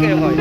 kayo, Koy.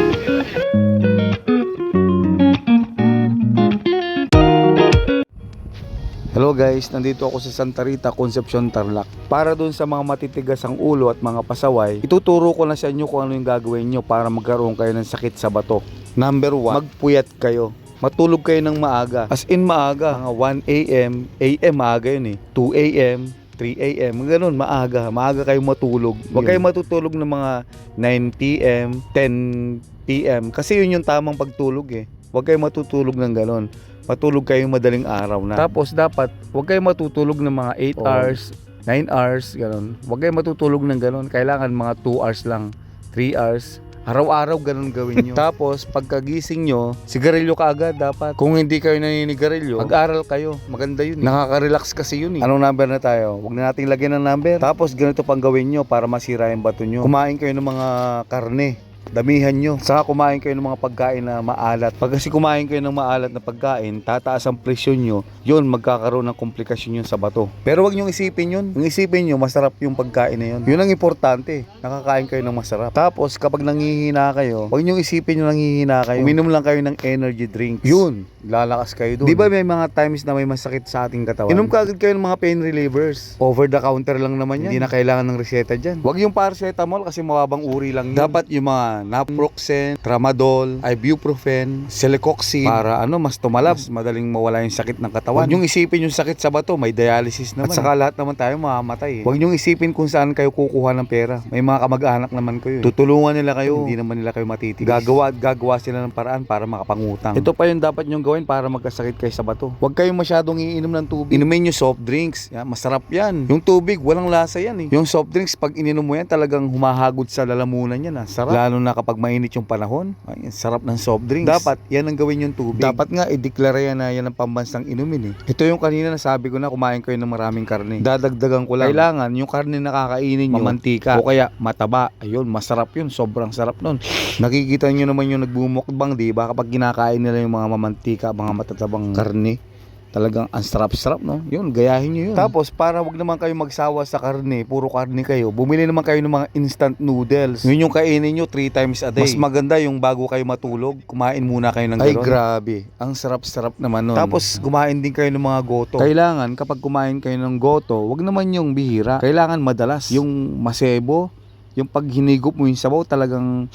Hello guys, nandito ako sa Santa Rita, Concepcion, Tarlac. Para dun sa mga matitigas ang ulo at mga pasaway, ituturo ko na sa inyo kung ano yung gagawin nyo para magkaroon kayo ng sakit sa bato. Number 1, magpuyat kayo. Matulog kayo ng maaga. As in maaga, mga 1 a.m., a.m. maaga yun eh. 2 a.m., 3 a.m. Ganun, maaga. Maaga kayo matulog. Huwag kayo matutulog ng mga 9 p.m., 10 p.m. Kasi yun yung tamang pagtulog eh. Huwag kayo matutulog ng ganun. Matulog kayo madaling araw na. Tapos dapat, huwag kayo matutulog ng mga 8 Oo. hours, 9 hours, ganun. Huwag kayo matutulog ng ganun. Kailangan mga 2 hours lang, 3 hours. Araw-araw ganun gawin nyo. Tapos, pagkagising nyo, sigarilyo ka agad dapat. Kung hindi kayo naninigarilyo, mag-aral kayo. Maganda yun. eh. Nakaka-relax kasi yun eh. Anong number na tayo? Huwag na nating lagyan ng number. Tapos, ganito pang gawin nyo para masira yung bato nyo. Kumain kayo ng mga karne. Damihan nyo. Saka kumain kayo ng mga pagkain na maalat. Pag kasi kumain kayo ng maalat na pagkain, tataas ang presyon nyo, yun, magkakaroon ng komplikasyon yun sa bato. Pero wag nyong isipin yun. Ang isipin nyo, masarap yung pagkain na yun. Yun ang importante. Nakakain kayo ng masarap. Tapos, kapag nangihina kayo, wag nyong isipin yung nangihina kayo. Uminom lang kayo ng energy drinks. Yun, lalakas kayo doon. Di ba may mga times na may masakit sa ating katawan? Inom ka agad kayo ng mga pain relievers. Over the counter lang naman yan. Hindi na kailangan ng reseta dyan. Wag yung paracetamol kasi mababang uri lang yun. Dapat yung mga naproxen, tramadol, ibuprofen, celecoxib para ano, mas tumalab, mas madaling mawala yung sakit ng katawan. Huwag yung isipin yung sakit sa bato, may dialysis naman. At saka lahat naman tayo mamamatay. Eh. Huwag yung isipin kung saan kayo kukuha ng pera. May mga kamag-anak naman kayo. eh. Tutulungan nila kayo, hindi naman nila kayo matitigas. Gagawa at gagawa sila ng paraan para makapangutang. Ito pa yung dapat nyong gawin para magkasakit kayo sa bato. Huwag kayong masyadong iinom ng tubig. Inumin nyo soft drinks. Yan, masarap yan. Yung tubig, walang lasa yan eh. Yung soft drinks, pag ininom mo yan, talagang humahagod sa lalamunan yan. Ah. Sarap. Lalo na kapag mainit yung panahon. Ay, sarap ng soft drinks. Dapat, yan ang gawin yung tubig. Dapat nga, i-declare yan na yan ang pambansang inumin eh. Ito yung kanina nasabi ko na kumain kayo ng maraming karne. Dadagdagan ko lang. Kailangan, yung karne na kakainin nyo, mamantika. O kaya, mataba. Ayun, masarap yun. Sobrang sarap nun. Nakikita nyo naman yung nagbumukbang, di ba? Kapag kinakain nila yung mga mamantika, mga matatabang karne. Talagang ang sarap-sarap, no? Yun, gayahin nyo yun. Tapos, para wag naman kayo magsawa sa karne, puro karne kayo, bumili naman kayo ng mga instant noodles. Yun yung kainin nyo 3 times a day. Mas maganda yung bago kayo matulog, kumain muna kayo ng Ay, grabe. Ang sarap-sarap naman nun. Tapos, kumain din kayo ng mga goto. Kailangan, kapag kumain kayo ng goto, wag naman yung bihira. Kailangan madalas. Yung masebo, yung pag hinigop mo yung sabaw, talagang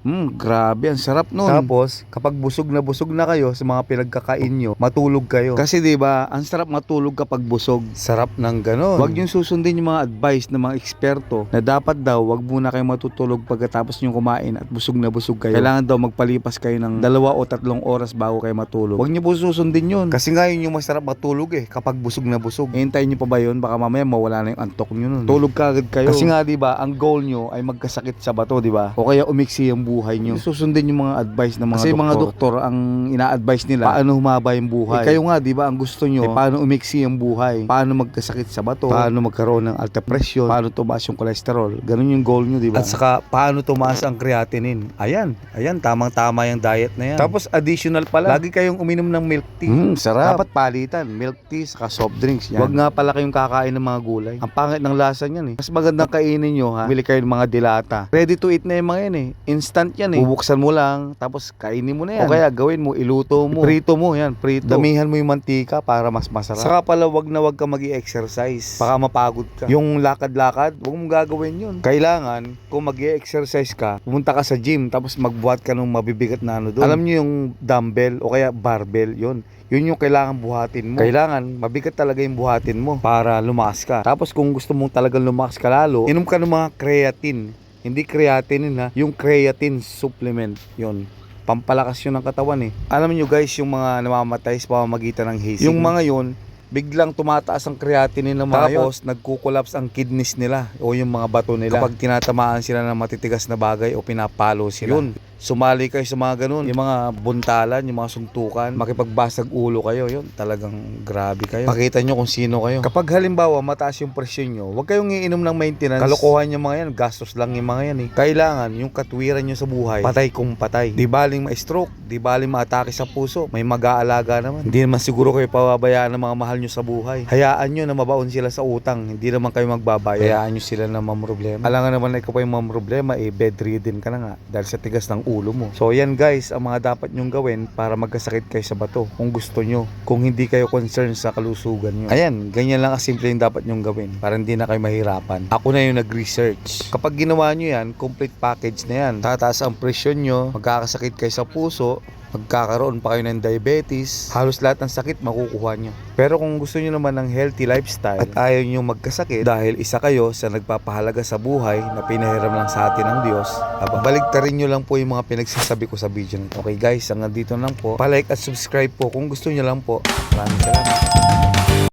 Hmm, grabe, ang sarap nun. Tapos, kapag busog na busog na kayo sa mga pinagkakain nyo, matulog kayo. Kasi 'di ba, ang sarap matulog kapag busog. Sarap ng ganon. Huwag yung susundin yung mga advice ng mga eksperto na dapat daw, wag muna kayo matutulog pagkatapos nyo kumain at busog na busog kayo. Kailangan daw magpalipas kayo ng dalawa o tatlong oras bago kayo matulog. Huwag nyo po susundin yun. Kasi nga yun yung masarap matulog eh, kapag busog na busog. Hintayin nyo pa ba yun? Baka mamaya mawala na yung antok nyo nun. Tulog ka agad kayo. Kasi nga 'di ba, ang goal nyo ay magkasakit sa bato, 'di ba? O kaya umiksi ang buhay nyo. Susundin yung mga advice ng mga Kasi mga doktor ang ina-advise nila paano humaba yung buhay. Eh, kayo nga, 'di ba, ang gusto nyo eh, paano umiksi ang buhay, paano magkasakit sa bato, paano magkaroon ng alta pressure, paano tumaas yung cholesterol. Ganun yung goal nyo, 'di ba? At saka paano tumaas ang creatinine. Ayan, ayan tamang-tama yung diet na yan. Tapos additional pala, lagi kayong uminom ng milk tea. Mm, sarap. Dapat palitan, milk tea saka soft drinks yan. Huwag nga pala kayong kakain ng mga gulay. Ang pangit ng lasa niyan eh. Mas magandang kainin nyo ha. Bili kayo ng mga dilata. Ready to eat na yung mga yan eh. Instant yan eh. Bubuksan mo lang, tapos kainin mo na yan. O kaya gawin mo, iluto mo. Prito mo yan, prito. Damihan mo yung mantika para mas masarap. Saka pala wag na wag ka mag exercise Baka mapagod ka. Yung lakad-lakad, wag mong gagawin yun. Kailangan, kung mag exercise ka, pumunta ka sa gym, tapos magbuhat ka ng mabibigat na ano doon. Alam nyo yung dumbbell o kaya barbell, yun. Yun yung kailangan buhatin mo. Kailangan, mabigat talaga yung buhatin mo para lumakas ka. Tapos kung gusto mong talagang lumakas ka lalo, inom ka ng mga creatine. Hindi creatine ha, yung creatine supplement. Yun pampalakas yun ng katawan eh. Alam niyo guys, yung mga namamatay sa pamamagitan ng hazing. Yung mga yun, biglang tumataas ang creatinine ng mga Tapos, nagkukollaps ang kidneys nila o yung mga bato nila kapag tinatamaan sila ng matitigas na bagay o pinapalo sila. Yun, sumali kayo sa mga ganun, yung mga buntalan, yung mga suntukan, makipagbasag ulo kayo, yun, talagang grabe kayo. Pakita nyo kung sino kayo. Kapag halimbawa, mataas yung presyon nyo, huwag kayong iinom ng maintenance. Kalokohan yung mga yan, gastos lang yung mga yan eh. Kailangan, yung katwiran nyo sa buhay, patay kung patay. Di baling ma-stroke, di baling ma-atake sa puso, may mag-aalaga naman. Hindi naman siguro kayo pababayaan ng mga mahal nyo sa buhay. Hayaan nyo na mabaon sila sa utang, hindi naman kayo magbabayad. Hayaan nyo sila na mamroblema. Alam nga naman na ikaw pa yung mamroblema, eh bedridden ka na nga dahil sa tigas ng ulo mo. So yan guys, ang mga dapat nyong gawin para magkasakit kayo sa bato kung gusto nyo. Kung hindi kayo concerned sa kalusugan nyo. Ayan, ganyan lang kasimple yung dapat nyong gawin para hindi na kayo mahirapan. Ako na yung nag-research. Kapag ginawa nyo yan, complete package na yan. Tataas ang presyon nyo, magkakasakit kayo sa puso, magkakaroon pa kayo ng diabetes, halos lahat ng sakit makukuha nyo. Pero kung gusto nyo naman ng healthy lifestyle at ayaw nyo magkasakit dahil isa kayo sa nagpapahalaga sa buhay na pinahiram lang sa atin ng Diyos, aba, baligtarin nyo lang po yung mga pinagsasabi ko sa video nito. Okay guys, hanggang dito lang po. Palike at subscribe po kung gusto nyo lang po. Maraming salamat.